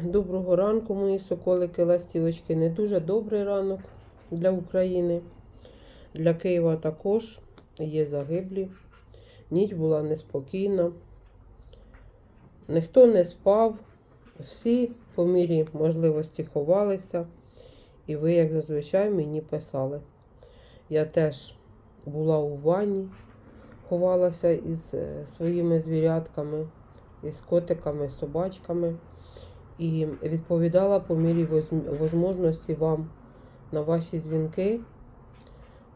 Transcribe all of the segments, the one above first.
Доброго ранку, мої соколики, ластівочки. Не дуже добрий ранок для України. Для Києва також є загиблі. Ніч була неспокійна. Ніхто не спав. Всі по мірі можливості ховалися. І ви, як зазвичай, мені писали. Я теж була у ванні, ховалася із е, своїми звірятками, із котиками, собачками і відповідала по мірі можливості вам на ваші дзвінки.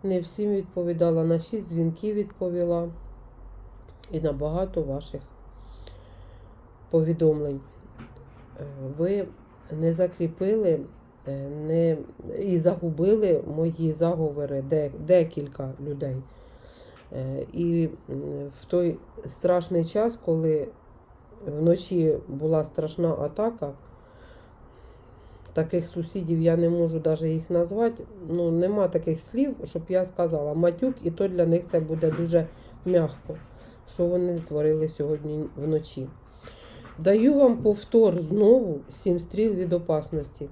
Не всім відповідала, на 6 дзвінків відповіла і на багато ваших повідомлень. Е, Ви не закріпили е, не, і загубили мої заговори де, декілька людей. Е, І в той страшний час, коли вночі була страшна атака. Таких сусідів я не можу навіть їх назвати. Ну, нема таких слів, щоб я сказала матюк, і то для них це буде дуже м'яко, що вони творили сьогодні вночі. Даю вам повтор знову сім стріл від опасності.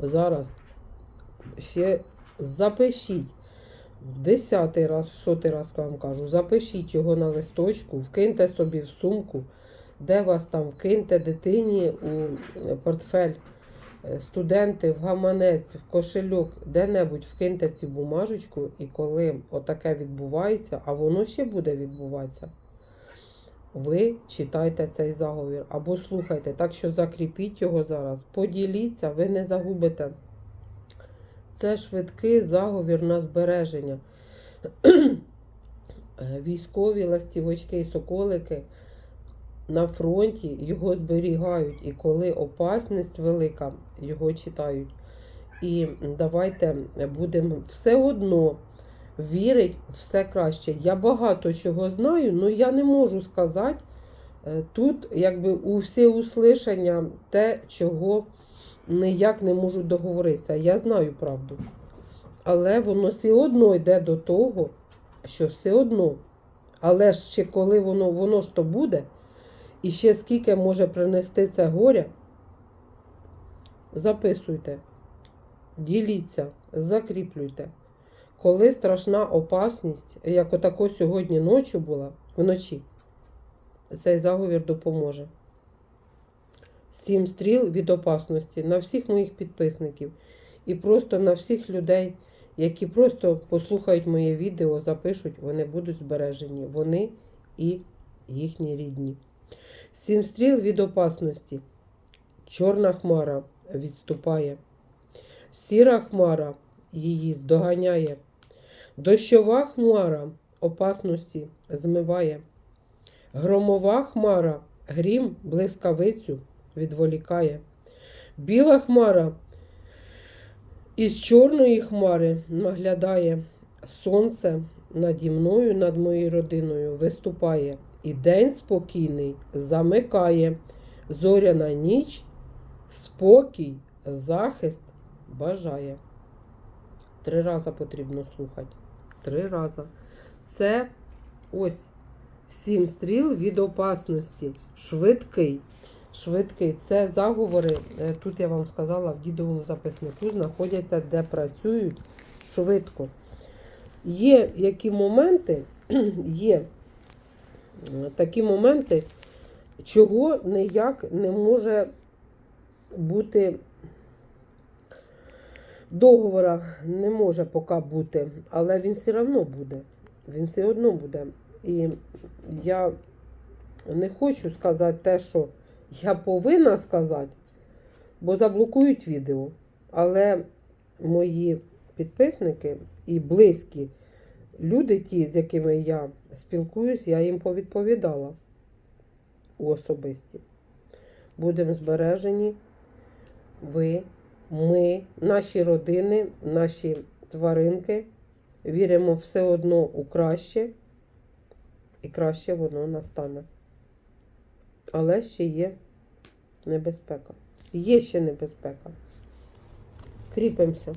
Зараз ще запишіть. В десятий раз, в сотий раз вам кажу, запишіть його на листочку, вкиньте собі в сумку, де вас там вкиньте дитині у портфель, е, студенти, в гаманець, в кошельок, де-небудь вкиньте цю бумажечку, і коли отаке відбувається, а воно ще буде відбуватися, ви читайте цей заговір або слухайте, так що закріпіть його зараз, поділіться, ви не загубите. Це швидкий заговір на збереження. Е, Військові ластівочки і соколики на фронті його зберігають. І коли опасність велика, його читають. І давайте будемо все одно вірити все краще. Я багато чого знаю, але я не можу сказати е, тут, якби у всеуслишання те, чого ніяк не можу договоритися. Я знаю правду. Але воно все одно йде до того, що все одно. Але ж ще коли воно, воно ж то буде, і ще скільки може принести це горя, записуйте, діліться, закріплюйте. Коли страшна опасність, як отако сьогодні ночі була, вночі, цей заговір допоможе. Сім стріл від опасності на всіх моїх підписників і просто на всіх людей, які просто послухають моє відео, запишуть, вони будуть збережені. Вони і їхні рідні. Сім стріл від опасності. Чорна хмара відступає. Сіра хмара її здоганяє. Дощова хмара опасності змиває. Громова хмара грім блискавицю відволікає. Біла хмара із чорної хмари наглядає сонце наді мною, над моєю родиною виступає, і день спокійний замикає, зоряна ніч, спокій, захист бажає. Три рази потрібно слухати. Три рази. Це ось сім стріл від опасності. Швидкий. Швидкий. Це заговори. е, Тут я вам сказала, в дідовому записнику знаходяться, де працюють швидко. Є які моменти, є такі моменти, чого ніяк не може бути договора не може поки бути, але він все одно буде. Він все одно буде. І я не хочу сказати те, що я повинна сказати, бо заблокують відео. Але мої підписники і близькі люди, ті, з якими я спілкуюсь, я їм повідповідала у особисті. Будемо збережені. Ви, ми, наші родини, наші тваринки віримо все одно у краще, і краще воно настане. Але ще є небезпека. Є ще небезпека. Кріпимося.